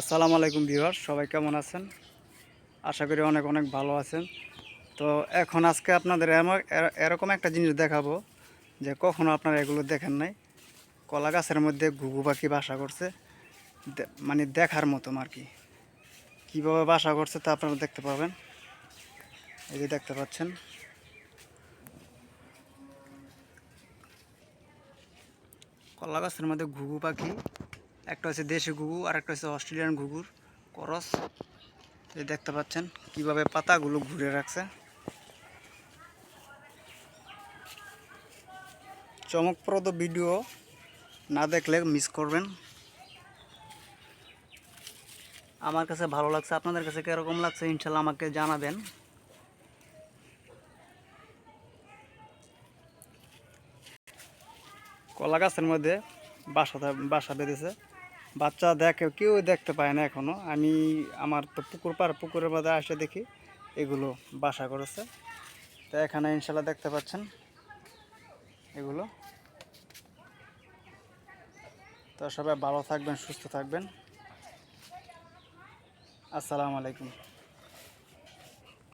আসসালামু আলাইকুম ভিউয়ার সবাই কেমন আছেন? আশা করি অনেক অনেক ভালো আছেন। তো এখন আজকে আপনাদের এরকম একটা জিনিস দেখাবো যে কখনো আপনারা এগুলো দেখেন নাই। কলা গাছের মধ্যে ঘুঘু পাখি বাসা করছে মানে দেখার মতো আর কি। কীভাবে বাসা করছে তা আপনারা দেখতে পাবেন। এই যে দেখতে পাচ্ছেন। কলা গাছের মধ্যে ঘুঘু পাখি একটা হচ্ছে দেশি ঘুঘু, আর একটা হচ্ছে অস্ট্রেলিয়ান ঘুঘুর করস। এই দেখতে পাচ্ছেন কীভাবে পাতাগুলো ঘুরে রাখছে। চমকপ্রদ ভিডিও, না দেখলে মিস করবেন। আমার কাছে ভালো লাগছে, আপনাদের কাছে কীরকম লাগছে ইনশাল্লাহ আমাকে জানাবেন। কলা গাছের মধ্যে বাসা বাসা বেঁধেছে। বাচ্চা দেখে, কেউ দেখতে পায় না এখনও আমি আমার তো পুকুর পার পুকুরের মধ্যে আসে দেখি, এগুলো বাসা করেছে। তো এখানে ইনশাল্লাহ দেখতে পাচ্ছেন এগুলো। তো সবাই ভালো থাকবেন, সুস্থ থাকবেন। আসসালামু আলাইকুম।